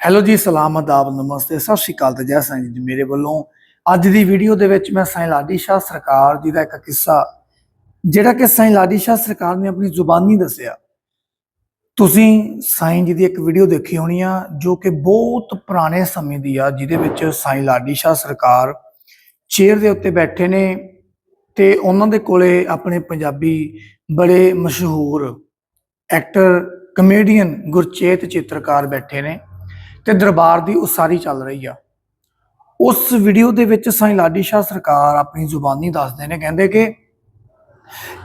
Hello ਜੀ, ਸਲਾਮ ਆਦਾਬ ਨਮਸਤੇ, ਸਤਿ ਸ਼੍ਰੀ ਅਕਾਲ ਤੇ ਜੈ ਸਾਈਂ ਜੀ ਮੇਰੇ ਵੱਲੋਂ। ਅੱਜ ਦੀ ਵੀਡੀਓ ਦੇ ਵਿੱਚ ਮੈਂ ਸਾਈਂ ਲਾਡੀ ਸ਼ਾਹ ਸਰਕਾਰ ਜੀ ਦਾ ਇੱਕ ਕਿੱਸਾ, ਜਿਹੜਾ ਕਿ ਸਾਈਂ ਲਾਡੀ ਸ਼ਾਹ ਸਰਕਾਰ ਨੇ ਆਪਣੀ ਜ਼ੁਬਾਨੀ ਦੱਸਿਆ। ਤੁਸੀਂ ਸਾਈਂ ਜੀ ਦੀ ਇੱਕ ਵੀਡੀਓ ਦੇਖੀ ਹੋਣੀ ਆ, ਜੋ ਕਿ ਬਹੁਤ ਪੁਰਾਣੇ ਸਮੇਂ ਦੀ ਆ, ਜਿਹਦੇ ਵਿੱਚ ਸਾਈਂ ਲਾਡੀ ਸ਼ਾਹ ਸਰਕਾਰ ਚੇਅਰ ਦੇ ਉੱਤੇ ਬੈਠੇ ਨੇ ਤੇ ਉਹਨਾਂ ਦੇ ਕੋਲੇ ਆਪਣੇ ਪੰਜਾਬੀ ਬੜੇ ਮਸ਼ਹੂਰ ਐਕਟਰ ਕਮੇਡੀਅਨ ਗੁਰਚੇਤ ਚਿੱਤਰਕਾਰ ਬੈਠੇ ਨੇ। ਤੇ ਦਰਬਾਰ ਦੀ ਉਸਾਰੀ ਚੱਲ ਰਹੀ ਆ। ਉਸ ਵੀਡੀਓ ਦੇ ਵਿੱਚ ਸਾਈਂ ਲਾਡੀ ਸ਼ਾਹ ਸਰਕਾਰ ਆਪਣੀ ਜ਼ੁਬਾਨੀ ਦੱਸਦੇ ਨੇ, ਕਹਿੰਦੇ ਕਿ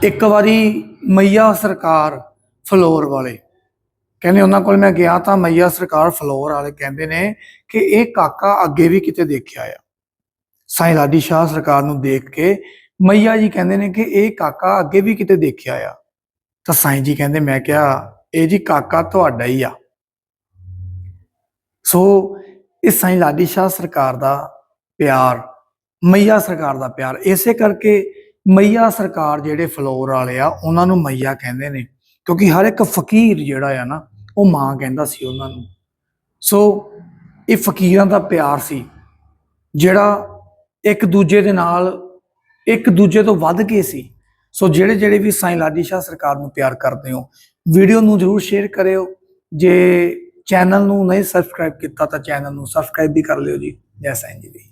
ਇੱਕ ਵਾਰੀ ਮਈਆ ਸਰਕਾਰ ਫਲੋਰ ਵਾਲੇ, ਕਹਿੰਦੇ ਉਹਨਾਂ ਕੋਲ ਮੈਂ ਗਿਆ ਤਾਂ ਮਈਆ ਸਰਕਾਰ ਫਲੋਰ ਵਾਲੇ ਕਹਿੰਦੇ ਨੇ ਕਿ ਇਹ ਕਾਕਾ ਅੱਗੇ ਵੀ ਕਿਤੇ ਦੇਖਿਆ ਆ। ਸਾਈਂ ਲਾਡੀ ਸ਼ਾਹ ਸਰਕਾਰ ਨੂੰ ਦੇਖ ਕੇ ਮਈਆ ਜੀ ਕਹਿੰਦੇ ਨੇ ਕਿ ਇਹ ਕਾਕਾ ਅੱਗੇ ਵੀ ਕਿਤੇ ਦੇਖਿਆ ਆ। ਤਾਂ ਸਾਈਂ ਜੀ ਕਹਿੰਦੇ, ਮੈਂ ਕਿਹਾ, ਇਹ ਜੀ ਕਾਕਾ ਤੁਹਾਡਾ ਹੀ ਆ। ਸੋ ਇਹ ਸਾਈਂ ਲਾਡੀ ਸ਼ਾਹ ਸਰਕਾਰ ਦਾ ਪਿਆਰ, ਮਈਆ ਸਰਕਾਰ ਦਾ ਪਿਆਰ। ਇਸੇ ਕਰਕੇ ਮਈਆ ਸਰਕਾਰ ਜਿਹੜੇ ਫਲੋਰ ਵਾਲੇ ਆ, ਉਹਨਾਂ ਨੂੰ ਮਈਆ ਕਹਿੰਦੇ ਨੇ, ਕਿਉਂਕਿ ਹਰ ਇੱਕ ਫਕੀਰ ਜਿਹੜਾ ਆ ਨਾ, ਉਹ ਮਾਂ ਕਹਿੰਦਾ ਸੀ ਉਹਨਾਂ ਨੂੰ। ਸੋ ਇਹ ਫਕੀਰਾਂ ਦਾ ਪਿਆਰ ਸੀ, ਜਿਹੜਾ ਇੱਕ ਦੂਜੇ ਦੇ ਨਾਲ, ਇੱਕ ਦੂਜੇ ਤੋਂ ਵੱਧ ਕੇ ਸੀ। ਸੋ ਜਿਹੜੇ ਜਿਹੜੇ ਵੀ ਸਾਈਂ ਲਾਡੀ ਸ਼ਾਹ ਸਰਕਾਰ ਨੂੰ ਪਿਆਰ ਕਰਦੇ ਹੋ, ਵੀਡੀਓ ਨੂੰ ਜਰੂਰ ਸ਼ੇਅਰ ਕਰਿਓ। ਜੇ ਚੈਨਲ ਨੂੰ ਨਹੀਂ ਸਬਸਕ੍ਰਾਈਬ ਕੀਤਾ ਤਾਂ ਚੈਨਲ ਨੂੰ ਸਬਸਕ੍ਰਾਈਬ ਵੀ ਕਰ ਲਿਓ ਜੀ। ਜੈ ਸਾਈਂ ਜੀ ਦੀ।